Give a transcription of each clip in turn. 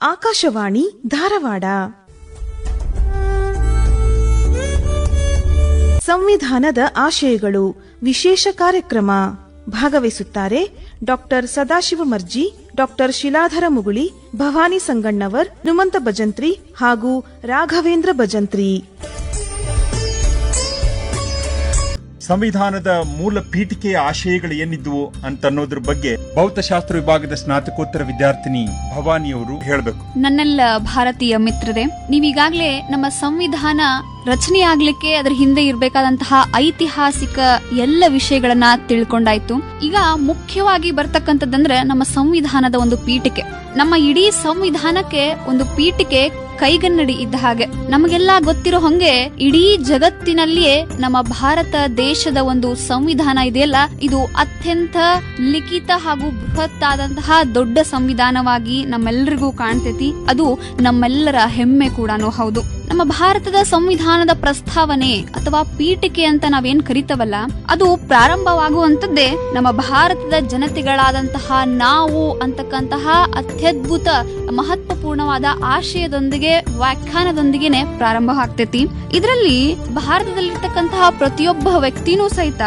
ಆಕಾಶವಾಣಿ ಧಾರವಾಡ. ಸಂವಿಧಾನದ ಆಶಯಗಳು ವಿಶೇಷ ಕಾರ್ಯಕ್ರಮ. ಭಾಗವಹಿಸುತ್ತಾರೆ ಡಾಕ್ಟರ್ ಸದಾಶಿವ ಮರ್ಜಿ, ಡಾಕ್ಟರ್ ಶಿಲಾಧರ ಮುಗುಳಿ, ಭವಾನಿ ಸಂಗಣ್ಣವರ್ ಹನುಮಂತ ಭಜಂತ್ರಿ ಹಾಗೂ ರಾಘವೇಂದ್ರ ಭಜಂತ್ರಿ. ಸಂವಿಧಾನದ ಮೂಲ ಪೀಠಿಕೆಯ ಆಶಯಗಳು ಏನಿದ್ವು ಅಂತ ಅನ್ನೋದ್ರ ಬಗ್ಗೆ ಭೌತಶಾಸ್ತ್ರ ವಿಭಾಗದ ಸ್ನಾತಕೋತ್ತರ ವಿದ್ಯಾರ್ಥಿನಿ ಭವಾನಿ ಅವರು ಹೇಳಬೇಕು. ನನ್ನೆಲ್ಲ ಭಾರತೀಯ ಮಿತ್ರರೇ, ನೀವೀಗಾಗಲೇ ನಮ್ಮ ಸಂವಿಧಾನ ರಚನೆ ಆಗ್ಲಿಕ್ಕೆ ಅದರ ಹಿಂದೆ ಇರಬೇಕಾದಂತಹ ಐತಿಹಾಸಿಕ ಎಲ್ಲ ವಿಷಯಗಳನ್ನ ತಿಳ್ಕೊಂಡಾಯ್ತು. ಈಗ ಮುಖ್ಯವಾಗಿ ಬರ್ತಕ್ಕಂಥದ್ದಂದ್ರೆ ನಮ್ಮ ಸಂವಿಧಾನದ ಒಂದು ಪೀಠಿಕೆ. ನಮ್ಮ ಇಡೀ ಸಂವಿಧಾನಕ್ಕೆ ಒಂದು ಪೀಠಿಕೆ ಕೈಗನ್ನಡಿ ಇದ್ದ ಹಾಗೆ. ನಮಗೆಲ್ಲ ಗೊತ್ತಿರೋ ಹಂಗೆ ಇಡೀ ಜಗತ್ತಿನಲ್ಲಿಯೇ ನಮ್ಮ ಭಾರತ ದೇಶದ ಒಂದು ಸಂವಿಧಾನ ಇದೆಯಲ್ಲ? ಇದು ಅತ್ಯಂತ ಲಿಖಿತ ಹಾಗೂ ಬೃಹತ್ ಆದಂತಹ ದೊಡ್ಡ ಸಂವಿಧಾನವಾಗಿ ನಮ್ಮೆಲ್ಲರಿಗೂ ಕಾಣ್ತೈತಿ. ಅದು ನಮ್ಮೆಲ್ಲರ ಹೆಮ್ಮೆ ಕೂಡ ಹೌದು. ನಮ್ಮ ಭಾರತದ ಸಂವಿಧಾನದ ಪ್ರಸ್ತಾವನೆ ಅಥವಾ ಪೀಠಿಕೆ ಅಂತ ನಾವೇನ್ ಕರಿತವಲ್ಲ, ಅದು ಪ್ರಾರಂಭವಾಗುವಂತದ್ದೇ ನಮ್ಮ ಭಾರತದ ಜನತೆಗಳಾದಂತಹ ನಾವು ಅಂತಕ್ಕಂತಹ ಅತ್ಯದ್ಭುತ, ಮಹತ್ವಪೂರ್ಣವಾದ ಆಶಯದೊಂದಿಗೆ, ವ್ಯಾಖ್ಯಾನದೊಂದಿಗೆನೆ ಪ್ರಾರಂಭ ಆಗ್ತೈತಿ ಇದರಲ್ಲಿ ಭಾರತದಲ್ಲಿರ್ತಕ್ಕಂತಹ ಪ್ರತಿಯೊಬ್ಬ ವ್ಯಕ್ತಿನೂ ಸಹಿತ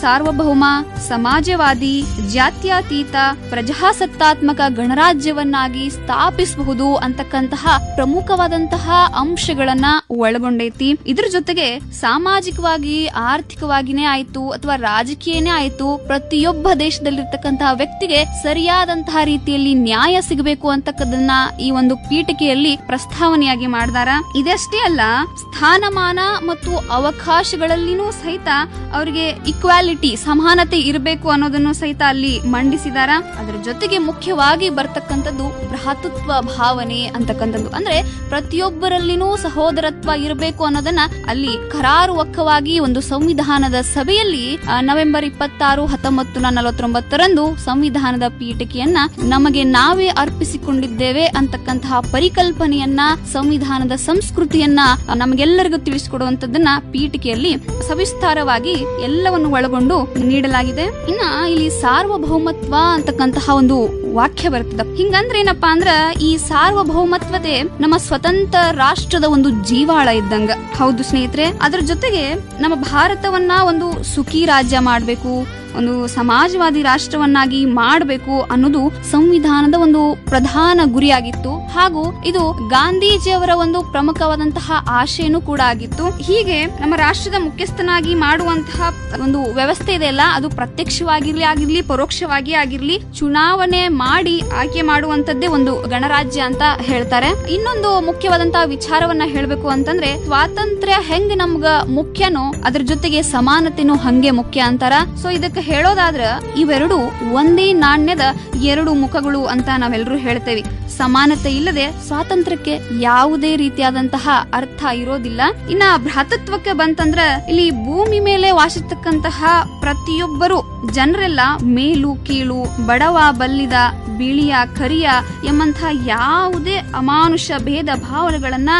ಸಾರ್ವಭೌಮ, ಸಮಾಜವಾದಿ, ಜಾತ್ಯತೀತ, ಪ್ರಜಾಸತ್ತಾತ್ಮಕ ಗಣರಾಜ್ಯವನ್ನಾಗಿ ಸ್ಥಾಪಿಸಬಹುದು ಅಂತಕ್ಕಂತಹ ಪ್ರಮುಖವಾದಂತಹ ಅಂಶಗಳನ್ನ ಒಳಗೊಂಡೈತಿ. ಇದ್ರ ಜೊತೆಗೆ ಸಾಮಾಜಿಕವಾಗಿ, ಆರ್ಥಿಕವಾಗಿನೇ ಆಯ್ತು ಅಥವಾ ರಾಜಕೀಯನೇ ಆಯ್ತು, ಪ್ರತಿಯೊಬ್ಬ ದೇಶದಲ್ಲಿರ್ತಕ್ಕಂತಹ ವ್ಯಕ್ತಿಗೆ ಸರಿಯಾದಂತಹ ರೀತಿಯಲ್ಲಿ ನ್ಯಾಯ ಸಿಗಬೇಕು ಅಂತಕ್ಕದನ್ನ ಈ ಒಂದು ಪೀಠಿಕೆಯಲ್ಲಿ ಪ್ರಸ್ತಾವನೆಯಾಗಿ ಮಾಡಿದಾರ. ಇದಷ್ಟೇ ಅಲ್ಲ, ಸ್ಥಾನಮಾನ ಮತ್ತು ಅವಕಾಶಗಳಲ್ಲಿನೂ ಸಹಿತ ಅವರಿಗೆ ಇಕ್ವಾಲಿಟಿ ಸಮಾನತೆ ಇರಬೇಕು ಅನ್ನೋದನ್ನು ಸಹಿತ ಅಲ್ಲಿ ಮಂಡಿಸಿದಾರ. ಅದರ ಜೊತೆಗೆ ಮುಖ್ಯವಾಗಿ ಬರ್ತಕ್ಕಂಥದ್ದು ಭ್ರಾತೃತ್ವ ಭಾವನೆ ಅಂತಕ್ಕಂಥದ್ದು. ಅಂದ್ರೆ ಪ್ರತಿಯೊಬ್ಬರಲ್ಲಿನೂ ಸಹೋದರತ್ವ ಇರಬೇಕು ಅನ್ನೋದನ್ನ ಅಲ್ಲಿ ಕರಾರುವಕ್ಕವಾಗಿ ಒಂದು ಸಂವಿಧಾನದ ಸಭೆಯಲ್ಲಿ ನವೆಂಬರ್ ಇಪ್ಪತ್ತಾರು, ಹತ್ತೊಂಬತ್ತು ನಲವತ್ತೊಂಬತ್ತರಂದು ಸಂವಿಧಾನದ ಪೀಠಿಕೆಯನ್ನ ನಮಗೆ ನಾವೇ ಅರ್ಪಿಸಿಕೊಂಡಿದ್ದೇವೆ ಅಂತಕ್ಕಂತಹ ಪರಿಕಲ್ಪನೆಯನ್ನ, ಸಂವಿಧಾನದ ಸಂಸ್ಕೃತಿಯನ್ನ ನಮಗೆಲ್ಲರಿಗೂ ತಿಳಿಸಿಕೊಡುವಂತದ್ದನ್ನ ಪೀಠಿಕೆಯಲ್ಲಿ ಸವಿಸ್ತಾರವಾಗಿ ಎಲ್ಲವನ್ನು ಒಳಗೊಂಡು ನೀಡಲಾಗಿದೆ. ಇನ್ನ ಇಲ್ಲಿ ಸಾರ್ವಭೌಮತ್ವ ಅಂತಕ್ಕಂತಹ ಒಂದು ವಾಕ್ಯ ಬರ್ತದ ಹಿಂಗಂದ್ರೆ ಏನಪ್ಪಾ ಅಂದ್ರ ಈ ಸಾರ್ವಭೌಮತ್ವತೆ ನಮ್ಮ ಸ್ವತಂತ್ರ ರಾಷ್ಟ್ರದ ಒಂದು ಜೀವಾಳ ಇದ್ದಂಗ. ಹೌದು ಸ್ನೇಹಿತರೆ, ಅದ್ರ ಜೊತೆಗೆ ನಮ್ಮ ಭಾರತವನ್ನ ಒಂದು ಸುಖಿ ರಾಜ್ಯ ಮಾಡ್ಬೇಕು ಒಂದು ಸಮಾಜವಾದಿ ರಾಷ್ಟ್ರವನ್ನಾಗಿ ಮಾಡಬೇಕು ಅನ್ನೋದು ಸಂವಿಧಾನದ ಒಂದು ಪ್ರಧಾನ ಗುರಿಯಾಗಿತ್ತು. ಹಾಗೂ ಇದು ಗಾಂಧೀಜಿಯವರ ಒಂದು ಪ್ರಮುಖವಾದಂತಹ ಆಶೆಯೂ ಕೂಡ ಆಗಿತ್ತು. ಹೀಗೆ ನಮ್ಮ ರಾಷ್ಟ್ರದ ಮುಖ್ಯಸ್ಥನಾಗಿ ಮಾಡುವಂತಹ ಒಂದು ವ್ಯವಸ್ಥೆ ಇದೆಯಲ್ಲ ಅದು ಪ್ರತ್ಯಕ್ಷವಾಗಿರ್ಲಿ ಆಗಿರ್ಲಿ, ಪರೋಕ್ಷವಾಗಿ ಆಗಿರ್ಲಿ, ಚುನಾವಣೆ ಮಾಡಿ ಆಯ್ಕೆ ಮಾಡುವಂತದ್ದೇ ಒಂದು ಗಣರಾಜ್ಯ ಅಂತ ಹೇಳ್ತಾರೆ. ಇನ್ನೊಂದು ಮುಖ್ಯವಾದಂತಹ ವಿಚಾರವನ್ನ ಹೇಳ್ಬೇಕು ಅಂತಂದ್ರೆ, ಸ್ವಾತಂತ್ರ್ಯ ಹೆಂಗ್ ನಮ್ಗ ಮುಖ್ಯನೋ ಅದ್ರ ಜೊತೆಗೆ ಸಮಾನತೆನೂ ಹಂಗೆ ಮುಖ್ಯ ಅಂತಾರ. ಸೊ ಇದಕ್ಕೆ ಹೇಳೋದಾದ್ರ ಇವೆರಡು ಒಂದೇ ನಾಣ್ಯದ ಎರಡು ಮುಖಗಳು ಅಂತ ನಾವೆಲ್ಲರೂ ಹೇಳ್ತೇವೆ. ಸಮಾನತೆ ಇಲ್ಲದೆ ಸ್ವಾತಂತ್ರ್ಯಕ್ಕೆ ಯಾವುದೇ ರೀತಿಯಾದಂತಹ ಅರ್ಥ ಇರೋದಿಲ್ಲ. ಇನ್ನ ಭ್ರಾತೃತ್ವಕ್ಕೆ ಬಂತಂದ್ರ ಇಲ್ಲಿ ಭೂಮಿ ಮೇಲೆ ವಾಸಿಸತಕ್ಕಂತಹ ಪ್ರತಿಯೊಬ್ಬರು ಜನರೆಲ್ಲ ಮೇಲು, ಕೀಳು, ಬಡವ, ಬಲ್ಲಿದ, ಬಿಳಿಯ, ಕರಿಯ ಎಂಬಂತಹ ಯಾವುದೇ ಅಮಾನುಷ ಭೇದ ಭಾವನೆಗಳನ್ನ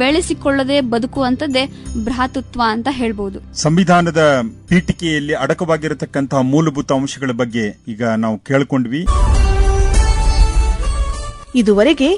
ಬೆಳೆಸಿಕೊಳ್ಳದೆ ಬದುಕುವಂತದ್ದೇ ಭ್ರಾತೃತ್ವ ಅಂತ ಹೇಳ್ಬಹುದು ಸಂವಿಧಾನದ ಪೀಠಿಕೆಯಲ್ಲಿ ಅಡಕವಾಗಿರತಕ್ಕಂತಹ ಮೂಲಭೂತ ಅಂಶಗಳ ಬಗ್ಗೆ ಈಗ ನಾವು ಕೇಳ್ಕೊಂಡ್ವಿ. ಇದುವರೆಗೆ